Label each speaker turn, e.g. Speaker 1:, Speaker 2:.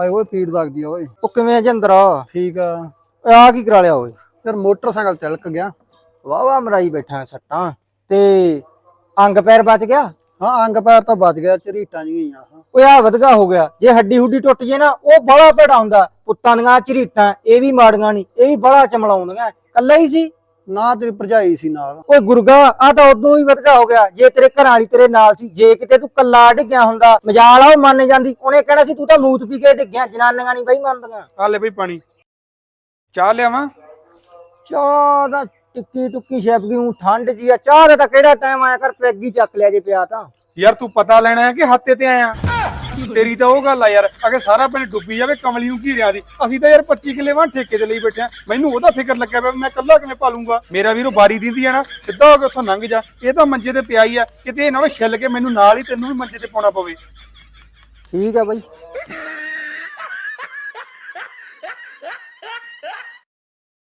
Speaker 1: ਹਾਏ ਓਏ ਪੀੜ ਲੱਗਦੀ ਆ ਓਏ।
Speaker 2: ਉਹ ਕਿਵੇਂ ਜਿੰਦਰ
Speaker 1: ਠੀਕ ਆ।
Speaker 2: ਆ ਕੀ ਕਰਾ ਲਿਆ ਓਏ?
Speaker 1: ਯਾਰ ਮੋਟਰਸਾਈਕਲ ਤਿਲਕ ਗਿਆ।
Speaker 2: ਵਾਹ ਵਾਹ ਮਰਾਈ ਬੈਠਾ ਸੱਟਾਂ। ਤੇ ਅੰਗ ਪੈਰ ਬਚ ਗਿਆ?
Speaker 1: ਹਾਂ ਅੰਗ ਪੈਰ ਤਾਂ ਬਚ ਗਿਆ ਝਰੀਟਾਂ ਜਿਹੀਆਂ ਆ
Speaker 2: ਓਏ ਆ ਵਧਗਾ ਹੋ ਗਿਆ। ਜੇ ਹੱਡੀ ਹੁੱਡੀ ਟੁੱਟ ਜੇ ਨਾ ਉਹ ਬੜਾ ਭੜਾ ਹੁੰਦਾ। ਪੁੱਤਾਂ ਦੀਆਂ ਝਰੀਟਾਂ ਇਹ ਵੀ ਮਾੜੀਆਂ ਨਹੀਂ ਇਹ ਵੀ ਬੜਾ ਚਮਲਾਉਂਦੀਆਂ। ਕੱਲਾ ਹੀ ਸੀ?
Speaker 1: ਨਾ ਤੇਰੀ ਭਰਜਾਈ ਸੀ ਨਾਲ।
Speaker 2: ਓਏ ਗੁਰਗਾ ਆ ਤਾਂ ਉਦੋਂ ਹੀ ਵਧਗਾ ਹੋ ਗਿਆ। ਜੇ ਤੇਰੇ ਘਰ ਵਾਲੀ ਤੇਰੇ ਨਾਲ ਸੀ ਜੇ ਕਿਤੇ ਤੂੰ ਕੱਲਾ ਡਿੱਗਿਆ ਹੁੰਦਾ ਮਜਾਲ ਆ ਉਹ ਮੰਨ ਜਾਂਦੀ। ਉਹਨੇ ਕਹਿਣਾ ਸੀ ਤੂੰ ਤਾਂ ਮੂਤ ਪੀ ਕੇ ਡਿੱਗਿਆ ਜਨਾਨੀਆਂ ਨਹੀਂ ਬਈ ਮੰਨਦੀਆਂ।
Speaker 3: ਆ ਲੈ ਬਈ ਪਾਣੀ। ਚਾਹ ਲਿਆਵਾਂ?
Speaker 2: ਚਾਹ ਦਾ ਟਿੱਕੀ ਟੁੱਕੀ ਛਿਪ ਗਈ ਊਂ ਠੰਡ ਜੀ ਆ। ਚਾਹ ਦਾ ਤਾਂ ਕਿਹੜਾ ਟਾਈਮ ਆਇਆ ਕਰ ਪੈਗੀ ਚੱਕ ਲਿਆ ਜੇ ਪਿਆ ਤਾਂ।
Speaker 3: ਯਾਰ ਤੂੰ ਪਤਾ ਲੈਣਾ ਹੈ ਕਿ ਹੱਤੇ ਤੇ ਆਇਆ। ਤੇਰੀ ਤਾਂ ਉਹ ਗੱਲ ਆ ਯਾਰ ਅਗੇ ਸਾਰਾ ਪਿੰਡ ਡੁੱਬੀ ਜਾਵੇ, ਕਮਲੀ ਨੂੰ ਘੀਰਿਆ ਦੀ, ਅਸੀਂ ਤਾਂ ਯਾਰ 25 ਕਿੱਲੇ ਵਾਂ ਠੇਕੇ ਤੇ ਲਈ ਬੈਠੇ ਆ। ਮੈਨੂੰ ਉਹਦਾ ਫਿਕਰ ਲੱਗਿਆ ਪਿਆ ਮੈਂ ਇਕੱਲਾ ਕਿਵੇਂ ਪਾਲੂੰਗਾ? ਮੇਰਾ ਵੀਰੋ ਬਾਰੀ ਦਿੰਦੀ ਆ ਨਾ, ਸਿੱਧਾ ਹੋ ਕੇ ਉੱਥੋਂ ਲੰਘ ਜਾ। ਇਹ ਤਾਂ ਮੰਜੇ ਤੇ ਪਿਆ ਹੀ ਆ, ਕਿਤੇ ਇਹ ਨਾ ਹੋਵੇ ਛਿੱਲ ਕੇ ਮੈਨੂੰ ਨਾਲ ਹੀ ਤੈਨੂੰ ਵੀ ਮੰਜੇ ਤੇ ਪਾਉਣਾ ਪਵੇ।
Speaker 2: ਠੀਕ ਆ ਬਾਈ।